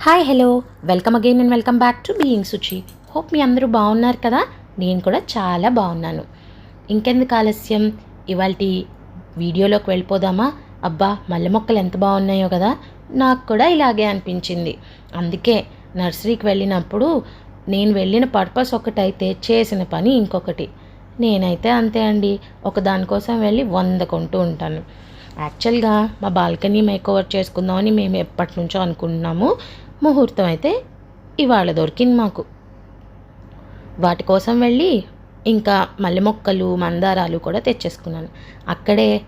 Hi hello welcome again and welcome back to being Suchi hope మీ అందరూ బాగున్నారు కదా? నేను కూడా చాలా బాగున్నాను. ఇంకెందుకు ఆలస్యం? ఇవాళ వీడియోలోకి వెళ్ళిపోదామా? అబ్బా మల్లె మొక్కలు ఎంత బాగున్నాయో కదా? నాకు కూడా ఇలాగే అనిపించింది. అందుకే నర్సరీకి వెళ్ళినప్పుడు నేను వెళ్ళిన పర్పస్ ఒకటైతే చేసిన పని ఇంకొకటి. నేనైతే అంతే అండి. ఒక దానికోసం వెళ్ళి వంద కొంటూ ఉంటాను. యాక్చువల్గా మా బాల్కనీ మేకోవర్ చేసుకుందామని మేము ఎప్పటి నుంచో అనుకుంటున్నాము. ముహూర్తం అయితే ఇవాళ దొరికింది మాకు. వాటి కోసం వెళ్ళి ఇంకా మల్లె మొక్కలు మందారాలు కూడా తెచ్చేసుకున్నాను. అక్కడే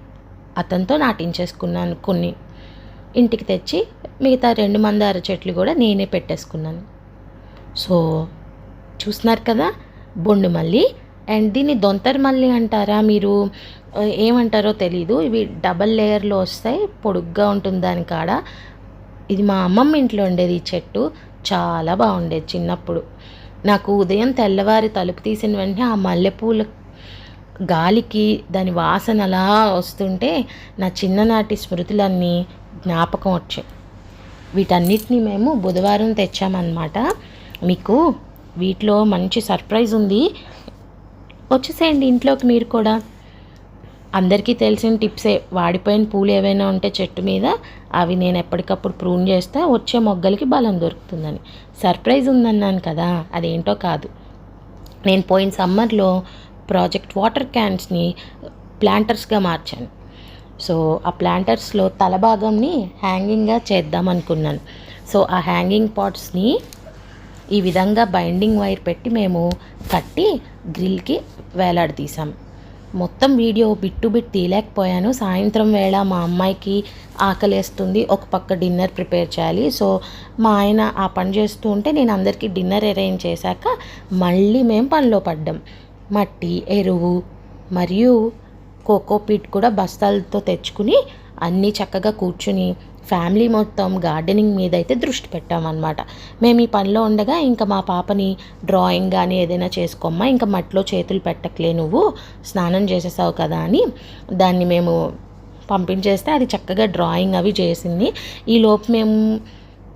అతనితో నాటించేసుకున్నాను కొన్ని. ఇంటికి తెచ్చి మిగతా రెండు మందార చెట్లు కూడా నేనే పెట్టేసుకున్నాను. సో చూస్తున్నారు కదా బొండు మల్లి అండ్ దీన్ని దొంతర్ మల్లి అంటారా మీరు? ఏమంటారో తెలీదు. ఇవి డబల్ లేయర్లో వస్తాయి పొడుగ్గా ఉంటుంది దాని కాడ. ఇది మా అమ్మమ్మ ఇంట్లో ఉండేది ఈ చెట్టు. చాలా బాగుండేది చిన్నప్పుడు. నాకు ఉదయం తెల్లవారి తలుపు తీసిన వెంటనే ఆ మల్లెపూల గాలికి దాని వాసన అలా వస్తుంటే నా చిన్ననాటి స్మృతులన్నీ జ్ఞాపకం వచ్చాయి. వీటన్నిటిని మేము బుధవారం తెచ్చామన్నమాట. మీకు వీటిలో మంచి సర్ప్రైజ్ ఉంది. వచ్చేసేయండి ఇంట్లోకి మీరు కూడా. అందరికీ తెలిసిన టిప్సే. వాడిపోయిన పూలు ఏవైనా ఉంటే చెట్టు మీద అవి నేను ఎప్పటికప్పుడు ప్రూన్ చేస్తే వచ్చే మొగ్గలకి బలం దొరుకుతుందని. సర్ప్రైజ్ ఉందన్నాను కదా అదేంటో కాదు. నేను పోయిన సమ్మర్లో ప్రాజెక్ట్ వాటర్ క్యాన్స్ని ప్లాంటర్స్గా మార్చాను. సో ఆ ప్లాంటర్స్లో తల భాగంని హ్యాంగింగ్గా చేద్దాం అనుకున్నాను సో ఆ హ్యాంగింగ్ పాట్స్ని ఈ విధంగా బైండింగ్ వైర్ పెట్టి మేము కట్టి గ్రిల్కి వేలాడదీసాం మొత్తం వీడియో బిట్టు బిట్ తీయలేకపోయాను. సాయంత్రం వేళ మా అమ్మాయికి ఆకలేస్తుంది. ఒక పక్క డిన్నర్ ప్రిపేర్ చేయాలి. సో మా ఆయన ఆ పని చేస్తూ ఉంటే నేను అందరికీ డిన్నర్ అరేంజ్ చేశాక మళ్ళీ మేము పనిలో పడ్డాం. మట్టి ఎరువు మరియు కోకోపీట్ కూడా బస్తాలతో తెచ్చుకుని అన్నీ చక్కగా కూర్చుని ఫ్యామిలీ మొత్తం గార్డెనింగ్ మీద అయితే దృష్టి పెట్టామన్నమాట. మేము ఈ పనిలో ఉండగా ఇంకా మా పాపని డ్రాయింగ్ కానీ ఏదైనా చేసుకోమ్మా ఇంకా మట్టిలో చేతులు పెట్టకలే నువ్వు స్నానం చేసేసావు కదా అని దాన్ని మేము పంపించేస్తే అది చక్కగా డ్రాయింగ్ అవి చేసింది. ఈ లోపు మేము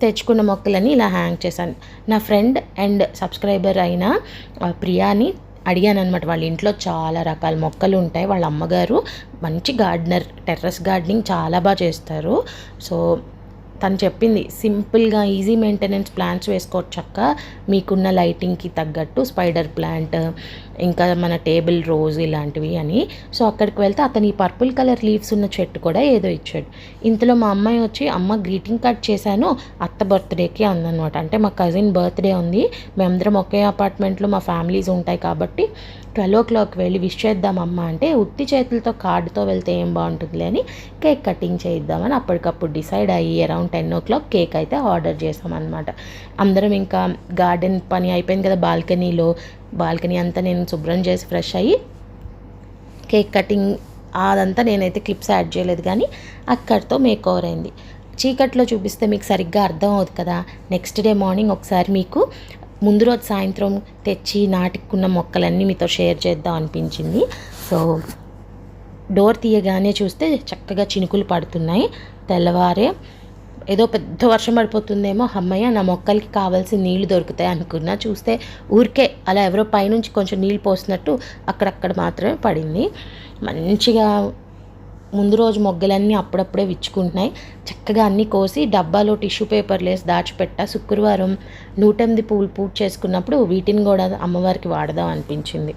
తెచ్చుకున్న మొక్కలని ఇలా హ్యాంగ్ చేశాను. నా ఫ్రెండ్ అండ్ సబ్స్క్రైబర్ అయిన ప్రియాని అడిగాను అనమాట వాళ్ళ ఇంట్లో చాలా రకాల మొక్కలు ఉంటాయి. వాళ్ళ అమ్మగారు మంచి గార్డెనర్ టెర్రస్ గార్డెనింగ్ చాలా బాగా చేస్తారు. సో తను చెప్పింది సింపుల్గా ఈజీ మెయింటెనెన్స్ ప్లాంట్స్ వేసుకోవచ్చక్క మీకున్న లైటింగ్కి తగ్గట్టు స్పైడర్ ప్లాంట్ ఇంకా మన టేబుల్ రోజ్ ఇలాంటివి అని. సో అక్కడికి వెళ్తే అతను ఈ పర్పుల్ కలర్ లీవ్స్ ఉన్న చెట్టు కూడా ఏదో ఇచ్చాడు. ఇంతలో మా అమ్మాయి వచ్చి అమ్మ గ్రీటింగ్ కార్డ్ చేశాను అత్త బర్త్డేకి అందనమాట అంటే మా కజిన్ బర్త్డే ఉంది. మేమందరం ఒకే అపార్ట్మెంట్లో మా ఫ్యామిలీస్ ఉంటాయి కాబట్టి ట్వెల్వ్ ఓ క్లాక్ వెళ్ళి విష్ చేద్దాం అమ్మ అంటే ఉత్తి చేతులతో కార్డుతో వెళ్తే ఏం బాగుంటుంది అని కేక్ కటింగ్ చేయిద్దామని అప్పటికప్పుడు డిసైడ్ అయ్యి around ten o'clock cake అయితే ఆర్డర్ చేసామన్నమాట అందరం ఇంకా గార్డెన్ పని అయిపోయింది కదా బాల్కనీలో బాల్కనీ అంతా నేను శుభ్రం చేసి ఫ్రెష్ అయ్యి కేక్ కటింగ్ అదంతా నేనైతే క్లిప్స్ యాడ్ చేయలేదు కానీ అక్కడితో మేక్ ఓవర్ అయింది. చీకట్లో చూపిస్తే మీకు సరిగ్గా అర్థం అవుతుంది కదా. నెక్స్ట్ డే మార్నింగ్ ఒకసారి మీకు ముందు రోజు సాయంత్రం తెచ్చి నాటుకున్న మొక్కలన్నీ మీతో షేర్ చేద్దాం అనిపించింది. సో డోర్ తీయగానే చూస్తే చక్కగా చినుకులు పడుతున్నాయి. తెల్లవారే ఏదో పెద్ద వర్షం పడిపోతుందేమో అమ్మయ్య నా మొక్కలకి కావాల్సిన నీళ్ళు దొరుకుతాయి అనుకున్నా. చూస్తే ఊరికే అలా ఎవరో పైనుంచి కొంచెం నీళ్ళు పోసినట్టు అక్కడక్కడ మాత్రమే పడింది. మంచిగా ముందు రోజు మొగ్గలన్నీ అప్పుడప్పుడే విచ్చుకుంటున్నాయి. చక్కగా అన్నీ కోసి డబ్బాలో టిష్యూ పేపర్లు వేసి దాచిపెట్ట. శుక్రవారం నూటెనిమిది పూలు పూజ చేసుకున్నప్పుడు వీటిని కూడా అమ్మవారికి వాడదాం అనిపించింది.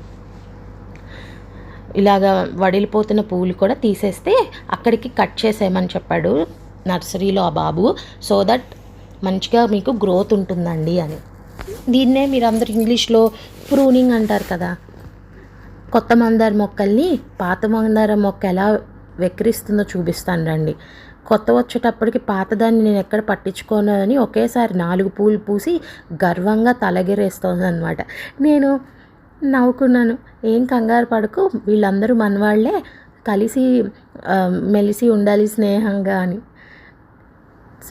ఇలాగా వడిలిపోతున్న పువ్వులు కూడా తీసేస్తే అక్కడికి కట్ చేసేయమని చెప్పాడు నర్సరీలో ఆ బాబు సో దట్ మంచిగా మీకు గ్రోత్ ఉంటుందండి అని. దీన్నే మీరు అందరు ఇంగ్లీష్లో ప్రూనింగ్ అంటారు కదా. కొత్త మందార మొక్కల్ని పాత మందార మొక్క ఎలా వెక్కిరిస్తుందో చూపిస్తాను రండి. కొత్త వచ్చేటప్పటికి పాతదాన్ని నేను ఎక్కడ పట్టించుకోను అని ఒకేసారి నాలుగు పూలు పూసి గర్వంగా తలగిరేస్తుంది అనమాట నేను నవ్వుకున్నాను ఏం కంగారు పడకు వీళ్ళందరూ మనవాళ్ళే కలిసి మెలిసి ఉండాలి స్నేహంగా అని.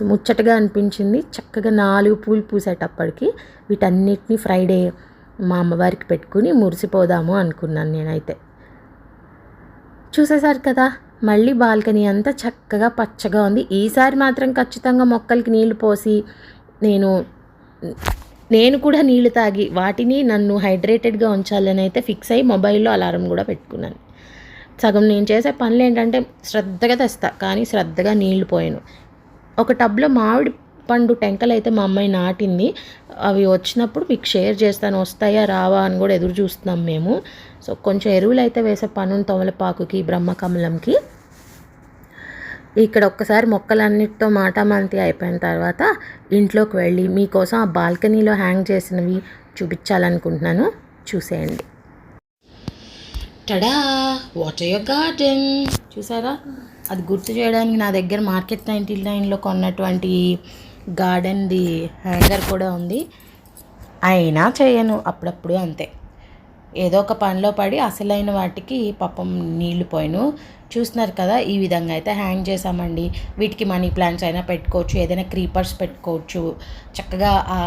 ముచ్చటగా అనిపించింది. చక్కగా నాలుగు పూలు పూసేటప్పటికి వీటన్నిటిని ఫ్రైడే మా అమ్మవారికి పెట్టుకుని మురిసిపోదాము అనుకున్నాను నేనైతే. చూసేశారు కదా మళ్ళీ బాల్కనీ అంతా చక్కగా పచ్చగా ఉంది. ఈసారి మాత్రం ఖచ్చితంగా మొక్కలకి నీళ్ళు పోసి నేను నేను కూడా నీళ్ళు తాగి వాటిని నన్ను హైడ్రేటెడ్గా ఉంచాలని అయితే ఫిక్స్ అయ్యి మొబైల్లో అలారం కూడా పెట్టుకున్నాను. సగం నేను చేసే పనులు ఏంటంటే శ్రద్ధగా తెస్తా కానీ శ్రద్ధగా నీళ్ళు పోయాను. ఒక టబ్లో మామిడి పండు టెంకలు అయితే మా అమ్మాయి నాటింది. అవి వచ్చినప్పుడు మీకు షేర్ చేస్తాను. వస్తాయా రావా అని కూడా ఎదురు చూస్తున్నాం మేము. సో కొంచెం ఎరువులు అయితే వేసే పనులు తమలపాకుకి బ్రహ్మకమలంకి. ఇక్కడ ఒక్కసారి మొక్కలన్నిటితో మాటామంతి అయిపోయిన తర్వాత ఇంట్లోకి వెళ్ళి మీకోసం ఆ బాల్కనీలో హ్యాంగ్ చేసినవి చూపించాలనుకుంటున్నాను. చూసేయండి. టడా! Water your garden? చూసారా? అది గుర్తు చేయడానికి నా దగ్గర మార్కెట్ నైంటీ నైన్లో కొన్నటువంటి గార్డెన్ది హ్యాంగర్ కూడా ఉంది. అయినా చేయను అప్పుడప్పుడు అంతే. ఏదో ఒక పనిలో పడి అసలైన వాటికి పాపం నీళ్ళు పోయిను. చూస్తున్నారు కదా ఈ విధంగా అయితే హ్యాంగ్ చేసామండి వీటికి మనీ ప్లాంట్స్ అయినా పెట్టుకోవచ్చు ఏదైనా క్రీపర్స్ పెట్టుకోవచ్చు. చక్కగా ఆ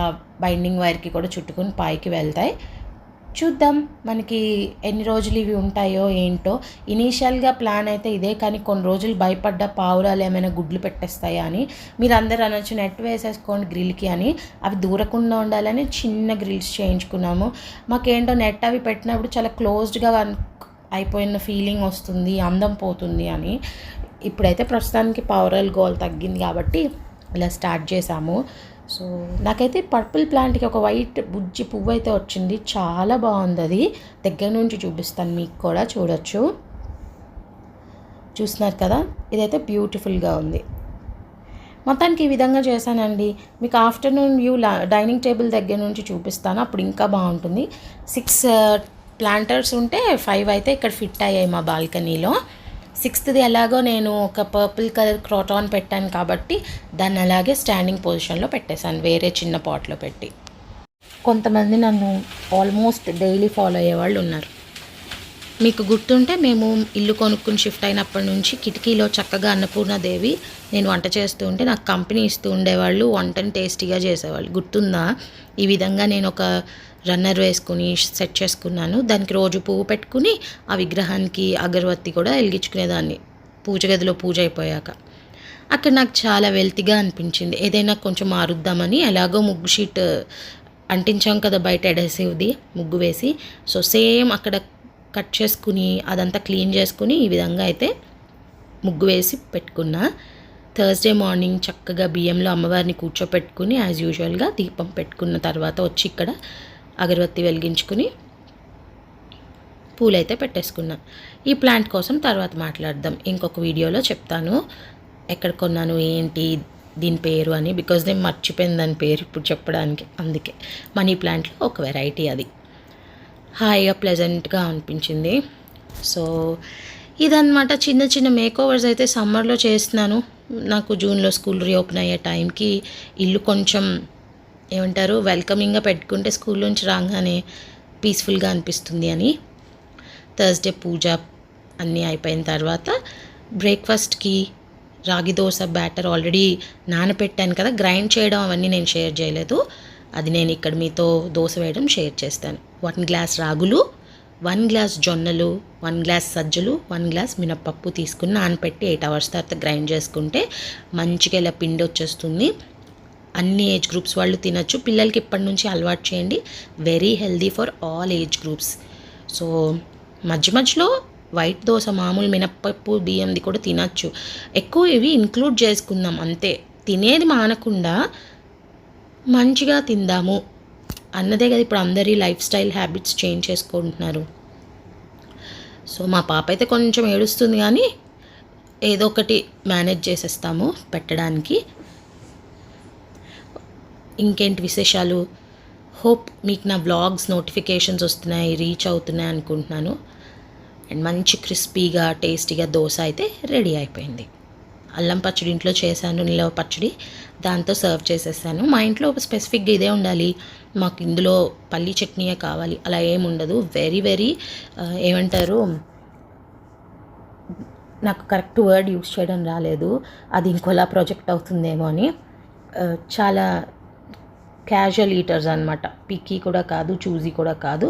బైండింగ్ వైర్కి కూడా చుట్టుకుని పైకి వెళ్తాయి. చూద్దాం మనకి ఎన్ని రోజులు ఇవి ఉంటాయో ఏంటో. ఇనీషియల్గా ప్లాన్ అయితే ఇదే కానీ కొన్ని రోజులు భయపడ్డ పావురాలు ఏమైనా గుడ్లు పెట్టేస్తాయా అని. మీరు అందరు అనొచ్చు నెట్ వేసేసుకోండి గ్రిల్కి అని. అవి దూరకుండా ఉండాలని చిన్న గ్రిల్స్ చేయించుకున్నాము. మాకేంటో నెట్ అవి పెట్టినప్పుడు చాలా క్లోజ్డ్గా అయిపోయిన ఫీలింగ్ వస్తుంది అందం పోతుంది అని. ఇప్పుడైతే ప్రస్తుతానికి పావురాలు గోల్ తగ్గింది కాబట్టి ఇలా స్టార్ట్ చేసాము. సో నాకైతే పర్పుల్ ప్లాంట్కి ఒక వైట్ బుజ్జి పువ్వు అయితే వచ్చింది. చాలా బాగుంది అది. దగ్గర నుంచి చూపిస్తాను మీకు కూడా చూడొచ్చు. చూస్తున్నారు కదా? ఇదైతే బ్యూటిఫుల్గా ఉంది. మొత్తానికి ఈ విధంగా చేశానండి. మీకు ఆఫ్టర్నూన్ వ్యూ డైనింగ్ టేబుల్ దగ్గర నుంచి చూపిస్తాను. అప్పుడు ఇంకా బాగుంటుంది. సిక్స్ ప్లాంటర్స్ ఉంటే ఫైవ్ అయితే ఇక్కడ ఫిట్ అయ్యాయి మా బాల్కనీలో. సిక్స్త్ది ఎలాగో నేను ఒక పర్పుల్ కలర్ క్రోటాన్ పెట్టాను కాబట్టి దాన్ని అలాగే స్టాండింగ్ పొజిషన్లో పెట్టేశాను వేరే చిన్న పాట్లో పెట్టి. కొంతమంది నన్ను ఆల్మోస్ట్ డైలీ ఫాలో అయ్యే వాళ్ళు ఉన్నారు. మీకు గుర్తుంటే మేము ఇల్లు కొనుక్కుని షిఫ్ట్ అయినప్పటి నుంచి కిటికీలో చక్కగా అన్నపూర్ణదేవి నేను వంట చేస్తూ ఉంటే నాకు కంపెనీ ఇస్తూ ఉండేవాళ్ళు వంటని టేస్టీగా చేసేవాళ్ళు. గుర్తుందా? ఈ విధంగా నేను ఒక రన్నర్ వేసుకుని సెట్ చేసుకున్నాను. దానికి రోజు పువ్వు పెట్టుకుని ఆ విగ్రహానికి అగరబత్తి కూడా వెలిగించుకునేదాన్ని. పూజ గదిలో పూజ అయిపోయాక. అక్కడ నాకు చాలా వెల్తిగా అనిపించింది. ఏదైనా కొంచెం మారుద్దామని ఎలాగో ముగ్గు షీట్ అంటించాం కదా బయట ఎడేసివ్ది ముగ్గు వేసి. సో సేమ్ అక్కడ కట్ చేసుకుని అదంతా క్లీన్ చేసుకుని ఈ విధంగా అయితే ముగ్గు వేసి పెట్టుకున్నా. థర్స్డే మార్నింగ్ చక్కగా బియ్యంలో అమ్మవారిని కూర్చోపెట్టుకుని యాజ్ యూజువల్గా దీపం పెట్టుకున్న తర్వాత వచ్చి ఇక్కడ అగరబత్తి వెలిగించుకుని పూలైతే పెట్టేసుకున్నా ఈ ప్లాంట్ కోసం తర్వాత మాట్లాడదాం. ఇంకొక వీడియోలో చెప్తాను. ఎక్కడ కొన్నాను ఏంటి దీని పేరు అని బికాజ్ నేను మర్చిపోయింది దాని పేరు ఇప్పుడు చెప్పడానికి. అందుకే మనీ ప్లాంట్లో ఒక వెరైటీ అది. హాయిగా ప్లెజెంట్గా అనిపించింది. సో ఇదన్నమాట. చిన్న చిన్న మేకోవర్స్ అయితే సమ్మర్లో చేస్తున్నాను. నాకు జూన్లో స్కూల్ రీఓపెన్ అయ్యే టైంకి ఇల్లు కొంచెం ఏమంటారు వెల్కమింగ్గా పెట్టుకుంటే స్కూల్ నుంచి రాగానే పీస్ఫుల్గా అనిపిస్తుంది అని. థర్స్డే పూజ అన్నీ అయిపోయిన తర్వాత బ్రేక్ఫాస్ట్కి రాగి దోశ బ్యాటర్ ఆల్రెడీ నానపెట్టాను కదా గ్రైండ్ చేయడం అవన్నీ నేను షేర్ చేయలేదు. అది నేను ఇక్కడ మీతో దోశ వేయడం షేర్ చేస్తాను. వన్ గ్లాస్ రాగులు వన్ గ్లాస్ జొన్నలు వన్ గ్లాస్ సజ్జలు వన్ గ్లాస్ మినప్పప్పు తీసుకుని నానపెట్టి ఎయిట్ అవర్స్ తర్వాత గ్రైండ్ చేసుకుంటే మంచిగా ఇలా పిండి వచ్చేస్తుంది. అన్ని ఏజ్ గ్రూప్స్ వాళ్ళు తినచ్చు. పిల్లలకి ఇప్పటి నుంచి అలవాటు చేయండి. Very healthy for all age groups so మధ్య మధ్యలో వైట్ దోశ మామూలు మినప్పప్పు బియ్యంది కూడా తినచ్చు. ఎక్కువ ఇవి ఇంక్లూడ్ చేసుకుందాం అంతే. తినేది మానకుండా మంచిగా తిందాము అన్నదే కదా ఇప్పుడు అందరి లైఫ్ స్టైల్ హ్యాబిట్స్ చేంజ్ చేసుకుంటున్నారు. సో మా పాప అయితే కొంచెం ఏడుస్తుంది కానీ ఏదో ఒకటి మేనేజ్ చేసేస్తాము పెట్టడానికి. ఇంకేంటి విశేషాలు? హోప్ మీకు నా వ్లాగ్స్ నోటిఫికేషన్స్ వస్తున్నాయి రీచ్ అవుతున్నాయి అనుకుంటున్నాను. అండ్ మంచి క్రిస్పీగా టేస్టీగా దోశ అయితే రెడీ అయిపోయింది. అల్లం పచ్చడి ఇంట్లో చేశాను నిలవ పచ్చడి దాంతో సర్వ్ చేసేసాను. మా ఇంట్లో స్పెసిఫిక్గా ఇదే ఉండాలి. మాకు ఇందులో పల్లీ చట్నీయే కావాలి. అలా ఏముండదు వెరీ వెరీ ఏమంటారు? నాకు కరెక్ట్ వర్డ్ యూస్ చేయడం రాలేదు. అది ఇంకోలా ప్రాజెక్ట్ అవుతుందేమో అని. చాలా క్యాజువల్ ఈటర్స్ అనమాట పిక్కీ కూడా కాదు చూజీ కూడా కాదు.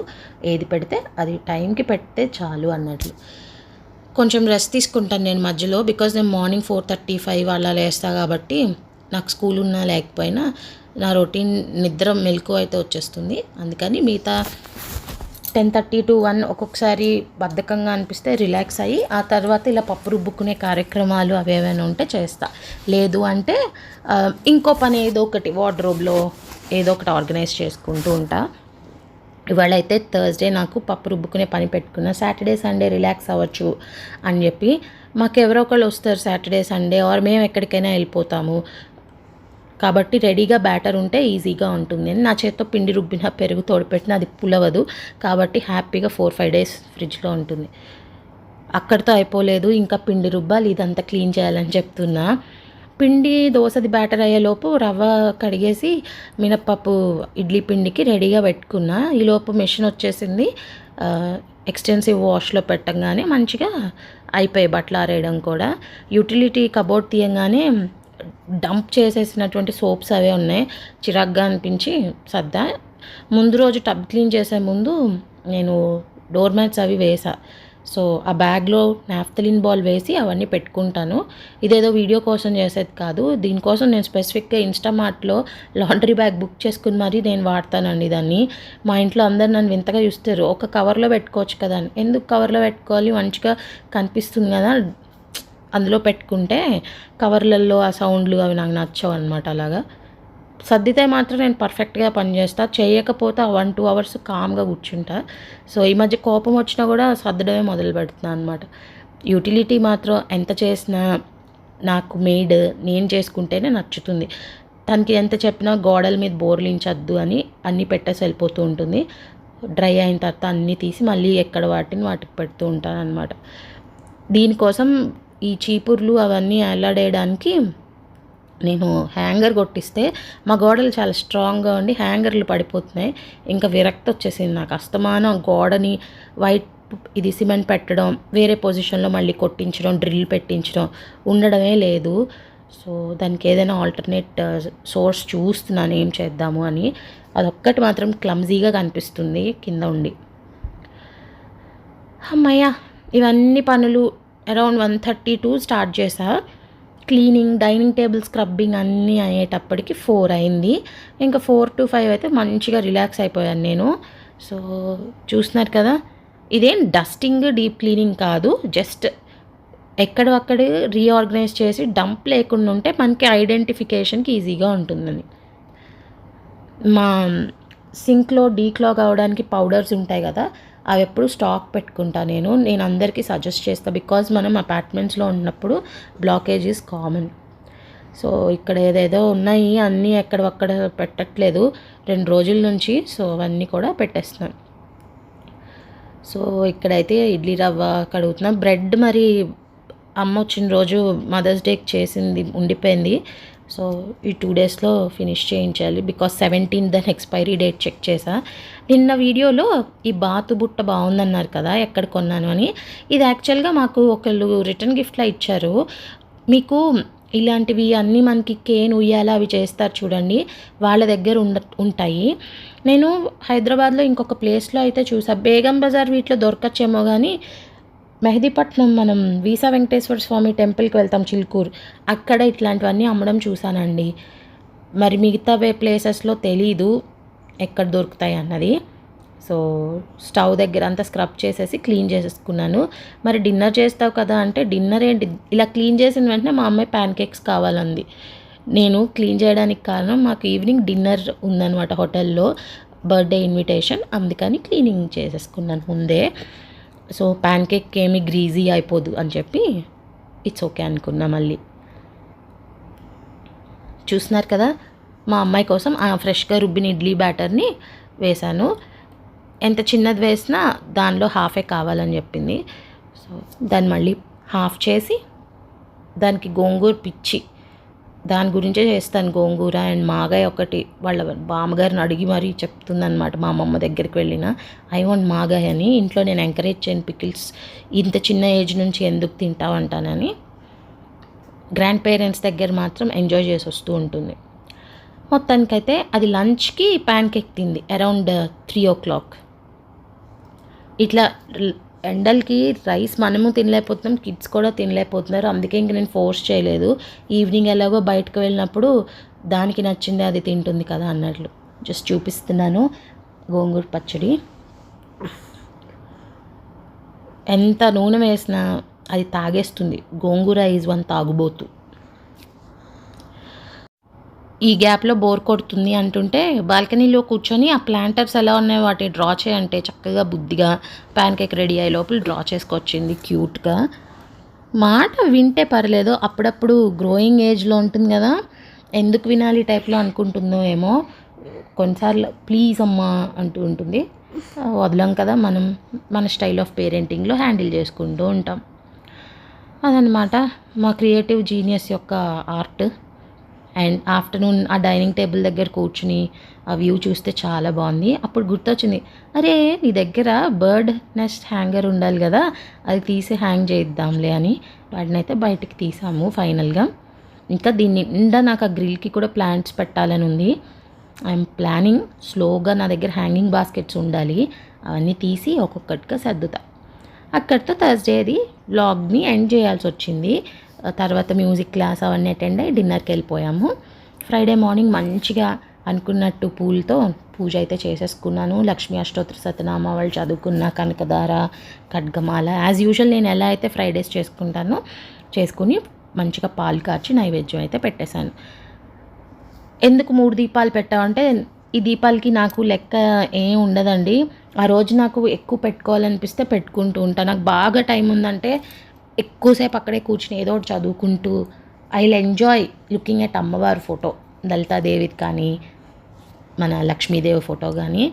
ఏది పెడితే అది టైంకి పెడితే చాలు అన్నట్లు. కొంచెం రెస్ట్ తీసుకుంటాను నేను మధ్యలో బికాజ్ నేను మార్నింగ్ ఫోర్ థర్టీ ఫైవ్ అలా లేస్తా కాబట్టి నాకు స్కూల్ ఉన్నా లేకపోయినా నా రొటీన్ నిద్ర మెలకు అయితే వచ్చేస్తుంది. అందుకని మిగతా టెన్ థర్టీ టు వన్ ఒక్కొక్కసారి బద్ధకంగా అనిపిస్తే రిలాక్స్ అయ్యి ఆ తర్వాత ఇలా పప్పు రుబ్బుకునే కార్యక్రమాలు అవి ఏమైనా ఉంటే చేస్తా. లేదు అంటే ఇంకో పని ఏదో ఒకటి వార్డ్రోబ్లో ఏదో ఒకటి ఆర్గనైజ్ చేసుకుంటూ ఉంటా. ఇవాళ అయితే థర్స్డే నాకు పప్పు రుబ్బుకునే పని పెట్టుకున్నా. సాటర్డే సండే రిలాక్స్ అవ్వచ్చు అని చెప్పి మాకు ఎవరో ఒకళ్ళు వస్తారు సాటర్డే సండే ఆర్ మేము ఎక్కడికైనా వెళ్ళిపోతాము. కాబట్టి రెడీగా బ్యాటర్ ఉంటే ఈజీగా ఉంటుంది. నా చేత్తో పిండి రుబ్బిన పెరుగు తోడుపెట్టిన అది పులవదు. కాబట్టి హ్యాపీగా ఫోర్ ఫైవ్ డేస్ ఫ్రిడ్జ్లో ఉంటుంది. అక్కడితో అయిపోలేదు. ఇంకా పిండి రుబ్బాలి ఇదంతా క్లీన్ చేయాలని చెప్తున్నా. పిండి దోసది బ్యాటర్ అయ్యేలోపు రవ్వ కడిగేసి మినప్పప్పు ఇడ్లీ పిండికి రెడీగా పెట్టుకున్నా. ఈలోపు మెషిన్ వచ్చేసింది. ఎక్స్టెన్సివ్ వాష్లో పెట్టంగానే మంచిగా అయిపోయాయి బట్టలు ఆరేయడం కూడా. యూటిలిటీ కబోర్డ్ తీయంగానే డంప్ చేసేసినటువంటి సోప్స్ అవే ఉన్నాయి. చిరాగ్గా అనిపించి సర్దా. ముందు రోజు టబ్ క్లీన్ చేసే ముందు నేను డోర్ మ్యాట్స్ అవి వేసా. సో ఆ బ్యాగ్లో నాఫ్తలిన్ బాల్ వేసి అవన్నీ పెట్టుకుంటాను. ఇదేదో వీడియో కోసం చేసేది కాదు. దీనికోసం నేను స్పెసిఫిక్గా ఇన్స్టామార్ట్లో లాండ్రీ బ్యాగ్ బుక్ చేసుకుని మరీ నేను వాడతానండి దాన్ని. మా ఇంట్లో అందరు నన్ను వింతగా చూస్తారు. ఒక కవర్లో పెట్టుకోవచ్చు కదా అని. ఎందుకు కవర్లో పెట్టుకోవాలి? మంచిగా కనిపిస్తుంది కదా. అందులో పెట్టుకుంటే కవర్లలో ఆ సౌండ్లు అవి నాకు నచ్చవు అనమాట అలాగా. సర్దితే మాత్రం నేను పర్ఫెక్ట్గా పనిచేస్తా చేయకపోతే ఆ వన్ టూ అవర్స్ కామ్గా కూర్చుంటా. సో ఈ మధ్య కోపం వచ్చినా కూడా సర్దడమే మొదలు పెడుతున్నాను అనమాట యూటిలిటీ మాత్రం ఎంత చేసినా నాకు మేడ్ నేను చేసుకుంటేనే నచ్చుతుంది. తనకి ఎంత చెప్పినా గోడల మీద బోర్లించద్దు అని అన్నీ పెట్టేసి వెళ్ళిపోతూ ఉంటుంది. డ్రై అయిన తర్వాత అన్నీ తీసి మళ్ళీ ఎక్కడ వాటిని వాటికి పెడుతూ ఉంటాను అనమాట దీనికోసం ఈ చీపుర్లు అవన్నీ అల్లాడేయడానికి నేను హ్యాంగర్ కొట్టిస్తే మా గోడలు చాలా స్ట్రాంగ్గా ఉండి హ్యాంగర్లు పడిపోతున్నాయి. ఇంకా విరక్తి వచ్చేసింది నాకు. అస్తమానం గోడని వైట్ ఇది సిమెంట్ పెట్టడం వేరే పొజిషన్లో మళ్ళీ కొట్టించడం డ్రిల్ పెట్టించడం ఉండడమే లేదు. సో దానికి ఏదైనా ఆల్టర్నేట్ సోర్స్ చూస్తున్నాను ఏం చేద్దాము అని. అదొక్కటి మాత్రం క్లమ్జీగా కనిపిస్తుంది కింద ఉండి. అమ్మయ్య ఇవన్నీ పనులు around one thirty two start చేసా క్లీనింగ్ డైనింగ్ టేబుల్ స్క్రబ్బింగ్ అన్నీ అయ్యేటప్పటికి ఫోర్ అయింది. ఇంకా ఫోర్ టు ఫైవ్ అయితే మంచిగా రిలాక్స్ అయిపోయాను నేను. సో చూస్తున్నారు కదా ఇదేం డస్టింగ్ డీప్ క్లీనింగ్ కాదు. జస్ట్ ఎక్కడక్కడ రీఆర్గనైజ్ చేసి డంప్ లేకుండా ఉంటే మనకి ఐడెంటిఫికేషన్కి ఈజీగా ఉంటుందని. మా సింక్లో డీక్లాగ్ అవడానికి పౌడర్స్ ఉంటాయి కదా అవి ఎప్పుడు స్టాక్ పెట్టుకుంటా నేను. నేను అందరికీ సజెస్ట్ చేస్తాను బికాజ్ మనం అపార్ట్మెంట్స్లో ఉన్నప్పుడు బ్లాకేజ్ ఈజ్ కామన్ సో ఇక్కడ ఏదేదో ఉన్నాయి అన్నీ ఎక్కడొక్కడ పెట్టట్లేదు. రెండు రోజుల నుంచి సో అవన్నీ కూడా పెట్టేస్తున్నాను. సో ఇక్కడైతే ఇడ్లీ రవ్వ కడుగుతున్నా. బ్రెడ్ మరి అమ్మ వచ్చిన రోజు మదర్స్ డేకి చేసింది ఉండిపోయింది. సో ఈ టూ డేస్లో ఫినిష్ చేయించాలి. బికాస్ సెవెంటీన్ దాని ఎక్స్పైరీ డేట్ చెక్ చేసా. నిన్న వీడియోలో ఈ బాతు బుట్ట బాగుందన్నారు కదా ఎక్కడ కొన్నాను అని. ఇది యాక్చువల్గా మాకు ఒకళ్ళు రిటర్న్ గిఫ్ట్లో ఇచ్చారు. మీకు ఇలాంటివి అన్నీ మనకి కేన్ ఉయ్యాల అవి చేస్తారు చూడండి. వాళ్ళ దగ్గర ఉండ ఉంటాయి. నేను హైదరాబాద్లో ఇంకొక ప్లేస్లో అయితే చూసా. బేగం బజార్ వీటిలో దొరకచ్చేమో కానీ మెహదీపట్నం మనం వీసా వెంకటేశ్వర స్వామి టెంపుల్కి వెళ్తాం చిలుకూరు. అక్కడ ఇట్లాంటివన్నీ అమ్మడం చూసానండి మరి మిగతా వే ప్లేసెస్లో తెలీదు ఎక్కడ దొరుకుతాయి అన్నది. సో స్టవ్ దగ్గర అంతా స్క్రబ్ చేసేసి క్లీన్ చేసేసుకున్నాను. మరి డిన్నర్ చేస్తావు కదా అంటే డిన్నర్ ఏంటి? ఇలా క్లీన్ చేసిన వెంటనే మా అమ్మాయి ప్యాన్ కేక్స్ కావాలంది. నేను క్లీన్ చేయడానికి కారణం మాకు ఈవినింగ్ డిన్నర్ ఉందన్నమాట హోటల్లో బర్త్డే ఇన్విటేషన్. అందుకని క్లీనింగ్ చేసేసుకున్నాను ముందే. సో ప్యాన్ కేక్ ఏమి గ్రీజీ అయిపోదు అని చెప్పి ఇట్స్ ఓకే అనుకున్నా మళ్ళీ. చూస్తున్నారు కదా మా అమ్మాయి కోసం ఫ్రెష్గా రుబ్బిన ఇడ్లీ బ్యాటర్ని వేశాను. ఎంత చిన్నది వేసినా దానిలో హాఫే కావాలని చెప్పింది. సో దాన్ని మళ్ళీ హాఫ్ చేసి దానికి గోంగూర పిచ్చి దాని గురించే చేస్తాను. గోంగూర అండ్ మాగాయ ఒకటి. వాళ్ళ బామ్మగారిని అడిగి మరీ చెప్తుందనమాట మా అమ్మమ్మ దగ్గరికి వెళ్ళిన. ఐ వాంట్ మాగాయ అని. ఇంట్లో నేను ఎంకరేజ్ చేయను పికిల్స్. ఇంత చిన్న ఏజ్ నుంచి ఎందుకు తింటావు అంటానని గ్రాండ్ పేరెంట్స్ దగ్గర మాత్రం ఎంజాయ్ చేసి వస్తూ ఉంటుంది. మొత్తానికైతే అది లంచ్కి ప్యాన్ కేక్ తింది. Around three o'clock. ఇట్లా ఎండలకి రైస్ మనము తినలేకపోతున్నాం కిడ్స్ కూడా తినలేకపోతున్నారు. అందుకే ఇంక నేను ఫోర్స్ చేయలేదు. ఈవినింగ్ ఎలాగో బయటకు వెళ్ళినప్పుడు దానికి నచ్చింది అది తింటుంది కదా అన్నట్లు. జస్ట్ చూపిస్తున్నాను. గోంగూర పచ్చడి. ఎంత నూనె వేసినా అది తాగేస్తుంది. గోంగూర ఈజ్ వన్ తాగుబోతు. ఈ గ్యాప్లో బోర్ కొడుతుంది అంటుంటే బాల్కనీలో కూర్చొని ఆ ప్లాంటర్స్ ఎలా ఉన్నాయో వాటి డ్రా చేయంటే చక్కగా బుద్ధిగా ప్యాన్ కేక్ రెడీ అయ్యే లోపల డ్రా చేసుకొచ్చింది క్యూట్గా మాట వింటే పర్లేదు అప్పుడప్పుడు గ్రోయింగ్ ఏజ్లో ఉంటుంది కదా ఎందుకు వినాలి టైప్లో అనుకుంటుందో ఏమో. కొన్నిసార్లు ప్లీజ్ అమ్మా అంటూ ఉంటుంది. వదలం కదా మనం మన స్టైల్ ఆఫ్ పేరెంటింగ్లో హ్యాండిల్ చేసుకుంటూ ఉంటాం. అదనమాట మా క్రియేటివ్ జీనియస్ యొక్క ఆర్ట్ అండ్ ఆఫ్టర్నూన్ ఆ డైనింగ్ టేబుల్ దగ్గర కూర్చుని ఆ వ్యూ చూస్తే చాలా బాగుంది. అప్పుడు గుర్తొచ్చింది అరే నీ దగ్గర బర్డ్ నెస్ట్ హ్యాంగర్ ఉండాలి కదా అది తీసి హ్యాంగ్ చేద్దాంలే అని వాటిని అయితే బయటికి తీసాము ఫైనల్గా. ఇంకా దీన్ని నిండా నాకు ఆ గ్రిల్కి కూడా ప్లాంట్స్ పెట్టాలని ఉంది. ఐఎమ్ ప్లానింగ్ స్లోగా నా దగ్గర హ్యాంగింగ్ బాస్కెట్స్ ఉండాలి అవన్నీ తీసి ఒక్కొక్కటిగా సర్దుతా. అక్కడితో థర్స్డేది బ్లాగ్ని ఎండ్ చేయాల్సి వచ్చింది. తర్వాత మ్యూజిక్ క్లాస్ అవన్నీ అటెండ్ అయ్యి డిన్నర్కి వెళ్ళిపోయాము. ఫ్రైడే మార్నింగ్ మంచిగా అనుకున్నట్టు పూలతో పూజ అయితే చేసేసుకున్నాను. లక్ష్మీ అష్టోత్తర సతనామ వాళ్ళు చదువుకున్న కనకదార ఖడ్గమాల యాజ్ యూజువల్ నేను ఎలా అయితే ఫ్రైడేస్ చేసుకుంటానో చేసుకుని మంచిగా పాలు కాచి నైవేద్యం అయితే పెట్టేశాను. ఎందుకు మూడు దీపాలు పెట్టామంటే ఈ దీపాలకి నాకు లెక్క ఏం ఉండదండి. ఆ రోజు నాకు ఎక్కువ పెట్టుకోవాలనిపిస్తే పెట్టుకుంటూ ఉంటాను నాకు బాగా టైం ఉందంటే ఎక్కువసేపు అక్కడే కూర్చుని ఏదో ఒకటి చదువుకుంటూ I will enjoy looking at అమ్మవారి ఫోటో లలితాదేవిది కానీ మన లక్ష్మీదేవి ఫోటో కానీ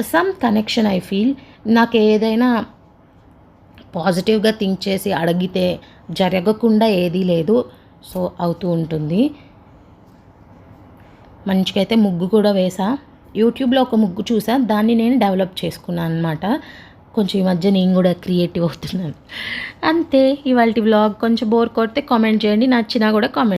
సమ్ కనెక్షన్ ఐ ఫీల్ నాకు ఏదైనా పాజిటివ్గా థింక్ చేసి అడిగితే జరగకుండా ఏదీ లేదు. సో అవుతూ ఉంటుంది. మంచిగా అయితే ముగ్గు కూడా వేసా. యూట్యూబ్లో ఒక ముగ్గు చూసా. దాన్ని నేను డెవలప్ చేసుకున్నాను అనమాట కొంచెం ఈ మధ్య నేను కూడా క్రియేటివ్ అవుతున్నాను. అంతే ఇవాళ వ్లాగ్ కొంచెం బోర్ కొడితే కామెంట్ చేయండి నచ్చినా కూడా కామెంట్